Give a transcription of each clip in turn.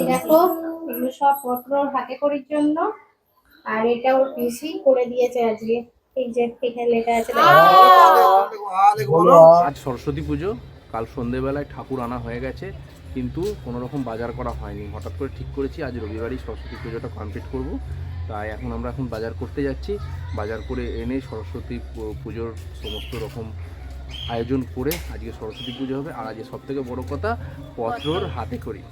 এই দেখো এগুলো সব পত্র হাতে করির জন্য। আর এটা ওর পিসি করে দিয়েছে আজকে। এই যে এখানে লেখা আছে আজ সরস্বতী পুজো কাল সন্ধেবেলায় ঠাকুর আনা হয়ে গেছে কিন্তু কোনো রকম বাজার করা হয়নি। হঠাৎ করে ঠিক করেছি আজ রবিবারই সরস্বতী পুজোটা কমপ্লিট করব। তাই এখন আমরা এখন বাজার করতে যাচ্ছি। বাজার করে এনে সরস্বতী পু- পুজোর সমস্ত রকম আয়োজন করে আজকে সরস্বতী পুজো হবে। আর আজকে সব থেকে বড় কথা পত্রর হাতে করি।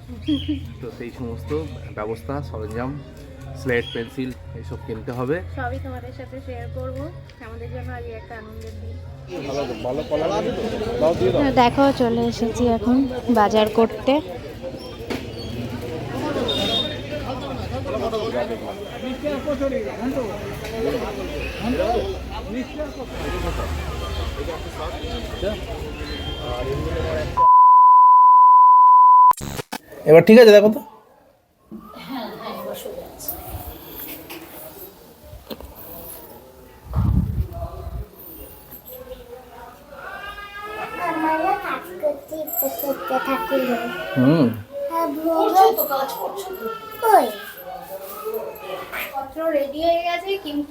তো সেই সমস্ত ব্যবস্থা সরঞ্জাম স্লেট পেন্সিল এসব কিনতে হবে। সবই তোমাদের সাথে শেয়ার করব। আমাদের জন্য আজকে একটা আনন্দের দিন। দেখো চলে এসেছি এখন বাজার করতে। এবার ঠিক আছে দেখো তো। হুম।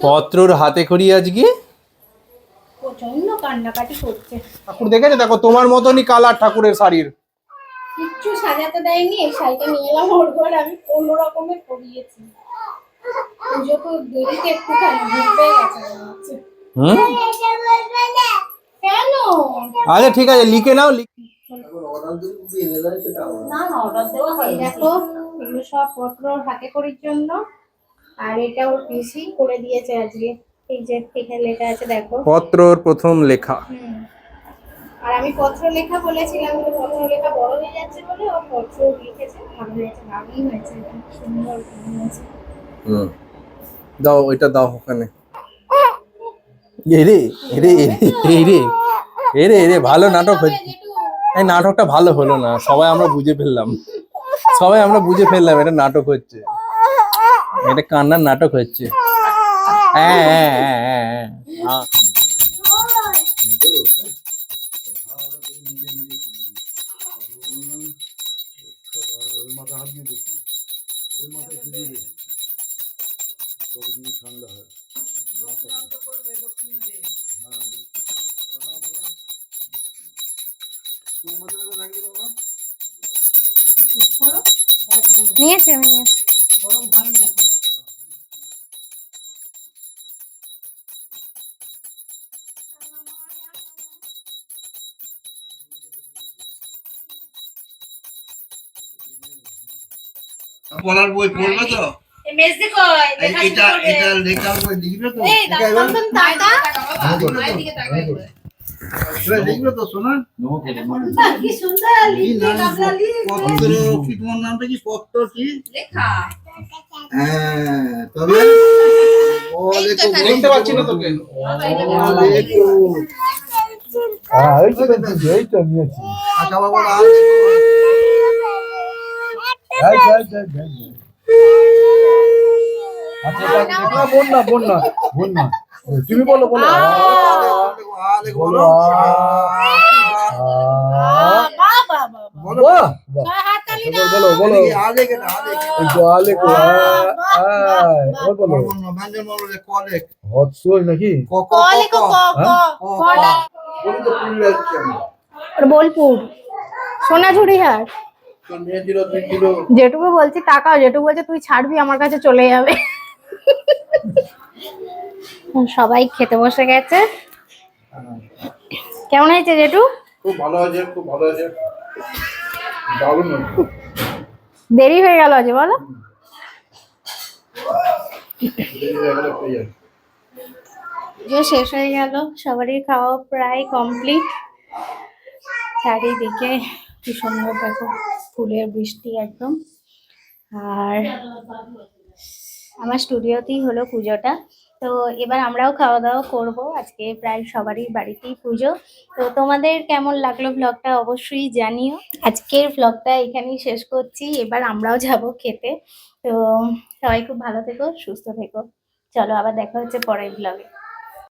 পত্রর হাতে করি আজকে? প্রচণ্ড কান্নাকাটি করছে। ঠাকুর দেখেছে? দেখো তোমার মতনই কালার ঠাকুরের শাড়ির। কিচ্ছু সাজাতে দেয়নি এই শাড়িটা নিয়ে এলাম ওর ঘরে আমি কোনো রকমের পরিয়েছি পুজো তো দেরিতে ভুল পেয়ে গেছে কেন? আচ্ছা ঠিক আছে লিখে নাও লিখ- না না অর্ডার দেওয়া হয় দেখো এগুলো সব পত্র হাতে করির জন্য আর এটা ওর পিসি করে দিয়েছে আজকে। এই যে এখানে লেখা আছে দেখো। পত্রর প্রথম লেখা। হুম। আর আমি পত্র লেখা বলেছিলাম যে পত্র লেখা বড় হয়ে যাচ্ছে বলে ও পত্র লিখেছে ভালো হয়েছে ভালোই হয়েছে সুন্দর হুম। দাও ওইটা দাও ওখানে। এরে এরে এরে এরে এরে ভালো নাটক হচ্ছে এই নাটকটা ভালো হলো না সবাই আমরা বুঝে ফেললাম। সবাই আমরা বুঝে ফেললাম এটা নাটক হচ্ছে। এটা কান্নার নাটক হচ্ছে। হ্যাঁ হ্যাঁ হ্যাঁ হ্যাঁ হ্যাঁ হ্যাঁ। নিয়েছে আমি গরম নিয়েছি পড়ার বই পড়বে তো? মেজদি কই? এই এটা এটা লেখা বই লিখবে তো লিখবে তো শোনা কি সুন্দর লিখ পত্র কি? তোমার নামটা কি? পত্র কি? হ্যাঁ তবে ও লেখো দেখতে পাচ্ছি না তোকে আচ্ছা বাবা বন্যা বন্যা বন্যা তুমি বলো বলো না বোলপুর সোনাঝুরি হাট যেটুকু বলছি তাকাও যেটুকু বলছে তুই ছাড়বি আমার কাছে চলে যাবে। সবাই খেতে বসে গেছে। কেমন হয়েছে জেঠু খুব ভালো আছে খুব ভালো আছে। দারুণ। দেরি হয়ে গেল আজ বলো। পুজো শেষ হয়ে গেল সবারই খাওয়া প্রায় কমপ্লিট চারিদিকে কি সুন্দর দেখো, ফুলের বৃষ্টি একদম। আর আমার স্টুডিওতেই হলো পুজোটা। তো এবার আমরাও খাওয়া দাওয়া করব। আজকে প্রায় সবারই বাড়িতেই পুজো। তো তোমাদের কেমন লাগল ব্লগটা অবশ্যই জানিও। আজকের ব্লগটা এখানেই শেষ করছি। এবার আমরাও যাব খেতে। তো সবাই খুব ভালো থেকো, সুস্থ থেকো। চলো আবার দেখা হচ্ছে পরের ব্লগে